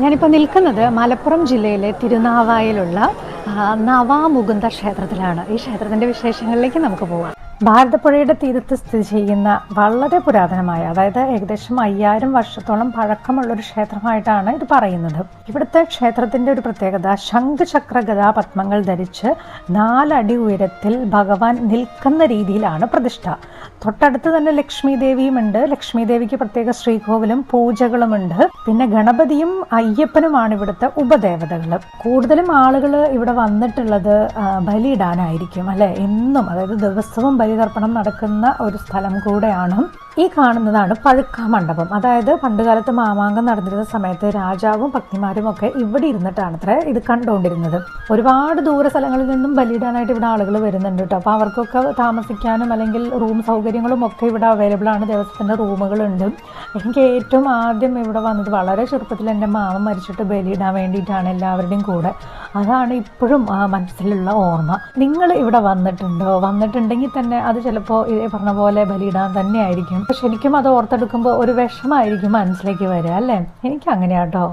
ഞാനിപ്പോൾ നിൽക്കുന്നത് മലപ്പുറം ജില്ലയിലെ തിരുനാവായിലുള്ള നവാമുകുന്ദ ക്ഷേത്രത്തിലാണ്. ഈ ക്ഷേത്രത്തിന്റെ വിശേഷങ്ങളിലേക്ക് നമുക്ക് പോകാം ഭാരതപ്പുഴയുടെ തീരത്ത് സ്ഥിതി ചെയ്യുന്ന വളരെ പുരാതനമായ അതായത് ഏകദേശം അയ്യായിരം വർഷത്തോളം പഴക്കമുള്ള ഒരു ക്ഷേത്രമായിട്ടാണ് ഇത് പറയുന്നത്. ഇവിടുത്തെ ക്ഷേത്രത്തിന്റെ ഒരു പ്രത്യേകത ശംഖചക്ര ഗതാപത്മങ്ങൾ ധരിച്ച് നാലടി ഉയരത്തിൽ ഭഗവാൻ നിൽക്കുന്ന രീതിയിലാണ് പ്രതിഷ്ഠ. തൊട്ടടുത്ത് തന്നെ ലക്ഷ്മി ദേവിയുമുണ്ട് ലക്ഷ്മി ദേവിക്ക് പ്രത്യേക ശ്രീകോവിലും പൂജകളുമുണ്ട്. പിന്നെ ഗണപതിയും അയ്യപ്പനുമാണ് ഇവിടുത്തെ ഉപദേവതകൾ കൂടുതലും ആളുകൾ ഇവിടെ വന്നിട്ടുള്ളത് ബലിയിടാനായിരിക്കും അല്ലെ? എന്നും അതായത് ദിവസവും ബലിതർപ്പണം നടക്കുന്ന ഒരു സ്ഥലം കൂടെയാണ് ഈ കാണുന്നതാണ് പഴുക്ക മണ്ഡപം അതായത് പണ്ടുകാലത്ത് മാമാങ്കം നടന്നിരുന്ന സമയത്ത് രാജാവും ഭക്തിമാരും ഒക്കെ ഇവിടെ ഇരുന്നിട്ടാണ് അത്ര ഇത് കണ്ടുകൊണ്ടിരുന്നത് ഒരുപാട് ദൂര സ്ഥലങ്ങളിൽ നിന്നും ബലിയിടാനായിട്ട് ഇവിടെ ആളുകൾ വരുന്നുണ്ട് കേട്ടോ അപ്പോൾ അവർക്കൊക്കെ താമസിക്കാനും അല്ലെങ്കിൽ റൂം സൗകര്യങ്ങളും ഒക്കെ ഇവിടെ അവൈലബിൾ ആണ് ദേവസ്വത്തിന്റെ റൂമുകളുണ്ട് എനിക്ക് ഏറ്റവും ആദ്യം ഇവിടെ വന്നത് വളരെ ചെറുപ്പത്തിൽ എന്റെ മാമ മരിച്ചിട്ട് ബലിയിടാൻ വേണ്ടിയിട്ടാണ് എല്ലാവരുടെയും കൂടെ അതാണ് ഇപ്പോഴും മനസ്സിലുള്ള ഓർമ്മ. നിങ്ങൾ ഇവിടെ വന്നിട്ടുണ്ടോ? വന്നിട്ടുണ്ടെങ്കിൽ തന്നെ അത് ചിലപ്പോൾ ഇതേ പറഞ്ഞ പോലെ ബലിയിടാൻ തന്നെയായിരിക്കും. പക്ഷെ എനിക്കും അത് ഓർത്തെടുക്കുമ്പോൾ ഒരു വിഷമായിരിക്കും മനസ്സിലേക്ക് വരിക അല്ലേ? എനിക്ക് അങ്ങനെയാട്ടോ.